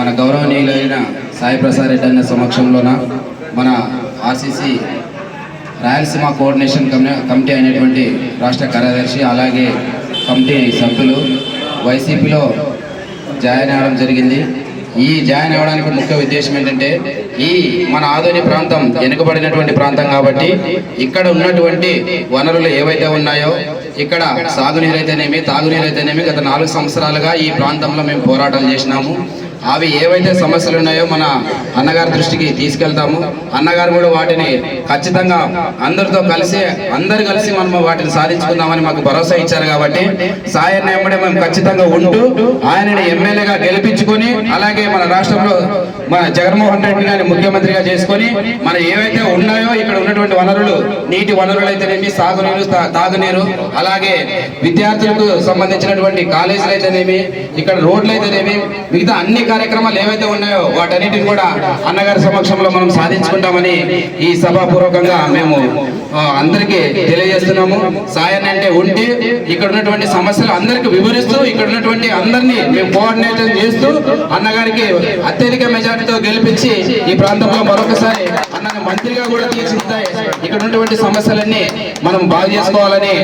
మన గౌరవనీయులైన సాయి ప్రసాద్ రెడ్డి అన్న సమక్షంలోన మన ఆర్సీసీ రాయలసీమ కోఆర్డినేషన్ కమి కమిటీ అయినటువంటి రాష్ట్ర కార్యదర్శి అలాగే కమిటీ సభ్యులు వైసీపీలో జాయిన్ అవ్వడం జరిగింది. ఈ జాయిన్ అవ్వడానికి ముఖ్య ఉద్దేశం ఏంటంటే ఈ మన ఆదోని ప్రాంతం వెనుకబడినటువంటి ప్రాంతం కాబట్టి ఇక్కడ ఉన్నటువంటి వనరులు ఏవైతే ఉన్నాయో ఇక్కడ సాగునీరు అయితేనేమి తాగునీరు అయితేనేమి గత నాలుగు సంవత్సరాలుగా ఈ ప్రాంతంలో మేము పోరాటాలు చేసినాము. అవి ఏవైతే సమస్యలు ఉన్నాయో మన అన్నగారి దృష్టికి తీసుకెళ్తాము. అన్నగారు కూడా వాటిని ఖచ్చితంగా అందరితో కలిసి అందరు కలిసి మనం వాటిని సాధించుకుందామని మాకు భరోసా ఇచ్చారు కాబట్టి సాయన్న ఎంబడే మేము ఖచ్చితంగా ఉంటూ ఆయనని ఎమ్మెల్యేగా గెలిపించుకొని అలాగే మన రాష్ట్రంలో మన జగన్మోహన్ రెడ్డి గారిని ముఖ్యమంత్రిగా చేసుకొని మన ఏవైతే ఉన్నాయో ఇక్కడ ఉన్నటువంటి వనరులు నీటి వనరులు అయితేనేమి సాగునీరు తాగునీరు అలాగే విద్యార్థులకు సంబంధించినటువంటి కాలేజీలు అయితేనేమి ఇక్కడ రోడ్లు అయితేనేమి మిగతా అన్ని కార్యక్రమాలు ఏవైతే ఉన్నాయో వాటన్నిటిని కూడా అన్నగారి సమక్షంలో మనం సాధించుకుంటామని ఈ సభాపూర్వకంగా మేము అందరికీ తెలియజేస్తున్నాము. సాయాన్ని అంటే ఉండి ఇక్కడ ఉన్నటువంటి సమస్యలు అందరికీ వివరిస్తూ ఇక్కడ ఉన్నటువంటి అందరినీ మేము కోఆర్డినేషన్ చేస్తూ అన్నగారికి అత్యధిక మెజార్టీతో గెలిపించి ఈ ప్రాంతంలో మరొకసారి అన్నని మంత్రిగా కూడా తీర్చిదిద్దాయి. ఇక్కడ ఉన్నటువంటి సమస్యలన్నీ మనం బాగు చేసుకోవాలని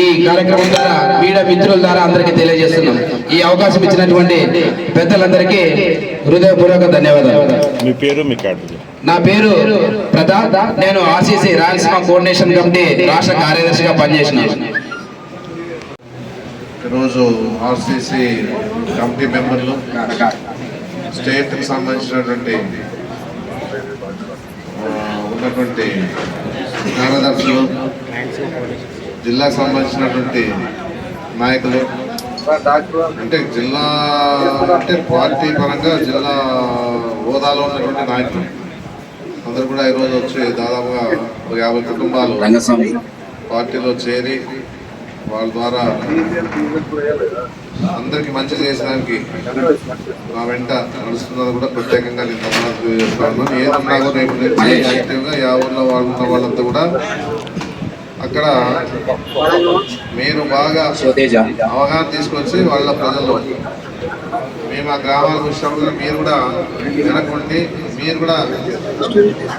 ఈ కార్యక్రమం ద్వారా మీడియా మిత్రుల ద్వారా అందరికీ తెలియజేస్తున్నాం. ఈ అవకాశం ఇచ్చినటువంటి పెద్దలందరికీ హృదయపూర్వక ధన్యవాదాలు. మీ పేరు మీ కార్డు. నా పేరు ప్రతాప్. నేను ఆర్సీసీ రాయలసీమ కోఆర్డినేషన్ కమిటీ రాష్ట్ర కార్యదర్శిగా పనిచేసినాను ఈరోజు ఆర్సీసీ కమిటీ మెంబర్లు స్టేట్కి సంబంధించినటువంటి ఉన్నటువంటి కార్యదర్శులు జిల్లాకు సంబంధించినటువంటి నాయకులు అంటే జిల్లా అంటే పార్టీ పరంగా జిల్లా హోదాలో ఉన్నటువంటి నాయకులు. అందరూ కూడా ఈరోజు వచ్చి దాదాపుగా ఒక యాభై కుటుంబాలు పార్టీలో చేరి వాళ్ళ ద్వారా అందరికి మంచి చేసడానికి నా వెంట నడుస్తున్నది కూడా ప్రత్యేకంగా నేను ధన్యవాదాలు ఏదన్నా కూడా రేపు యాక్టివ్గా యా ఊర్లో వాళ్ళు ఉన్న వాళ్ళంతా కూడా అక్కడ మీరు బాగా అవగాహన తీసుకొచ్చి వాళ్ళ ప్రజల్లో మేము ఆ గ్రామాలకు వచ్చినప్పుడు మీరు కూడా వెనకుండి మీరు కూడా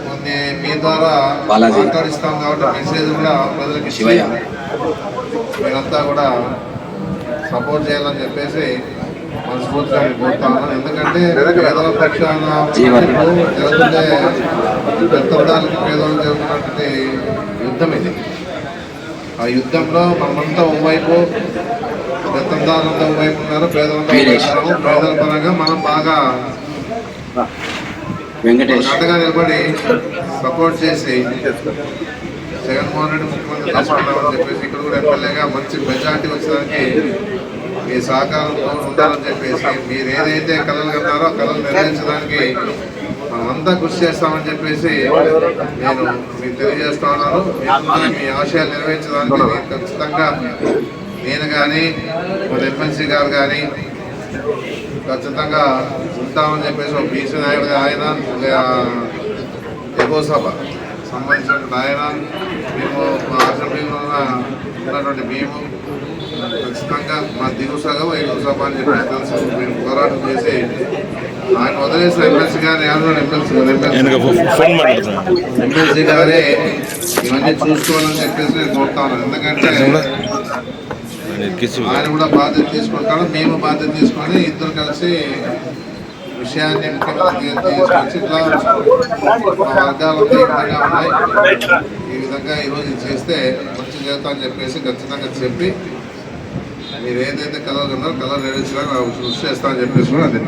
కొన్ని మీ ద్వారా. మాట్లాడిస్తాం కాబట్టి మెసేజ్ కూడా ప్రజలకు. మీరంతా కూడా సపోర్ట్ చేయాలని చెప్పేసి మనస్ఫూర్తిగా నేను కోరుతా ఉన్నాను ఎందుకంటే పేదల పక్షాన. జరుగుతుంటే పెద్దవడానికి పేదలు జరుగుతున్నటువంటి యుద్ధం ఇది ఆ యుద్ధంలో మనమంతా ఒకవైపు పెత్తందారులంతా ఒకవైపు ఉన్నారు పేదలంతా. పేదల పరంగా మనం బాగా అండగా నిలబడి సపోర్ట్ చేసి జగన్మోహన్ రెడ్డి ముఖ్యమంత్రి చేసుకుంటామని చెప్పేసి ఇక్కడ కూడా ఎమ్మెల్యేగా మంచి మెజార్టీ వచ్చేదానికి మీ సహకారంతో ఉండాలని చెప్పేసి మీరు ఏదైతే కళలు కన్నారో ఆ కళలు నెరవేర్చడానికి మనమంతా కృషి చేస్తామని చెప్పేసి నేను మీకు తెలియజేస్తా ఉన్నాను. మీ ఆశయాలు నెరవేర్చడానికి ఖచ్చితంగా నేను కానీ మన ఎమ్మెల్సీ గారు కానీ ఖచ్చితంగా ఉంటామని చెప్పేసి ఒక బీసీ నాయుడుగా ఆయన ఒక ఎగో సభ సంబంధించిన ఆయన మేము మా అసెంబ్లీలో ఉన్న ఉన్నటువంటి మేము ఖచ్చితంగా మా దిగువ సగం ఎగువ సభ అని చెప్పి మేము పోరాటం చేసి ఆయన వదిలేసిన ఎమ్మెల్సీ గారిని ఎవరు ఎమ్మెల్సీ గారే ఇవన్నీ చూసుకోవాలని చెప్పేసి నేను కోరుతాను ఎందుకంటే ఆయన కూడా బాధ్యత తీసుకుంటాడు మేము బాధ్యత తీసుకొని ఇద్దరు కలిసి విషయాన్ని తీసుకొచ్చి ఇట్లా మా వర్గాలంతా ఈ విధంగా ఉన్నాయి ఈ విధంగా ఈరోజు చేస్తే మంచి చేస్తా అని చెప్పేసి ఖచ్చితంగా చెప్పి మీరు ఏదైతే కలర్ ఉన్నారో కలర్ రెడీ చేయడానికి కృషి చేస్తా అని చెప్పేసి కూడా అది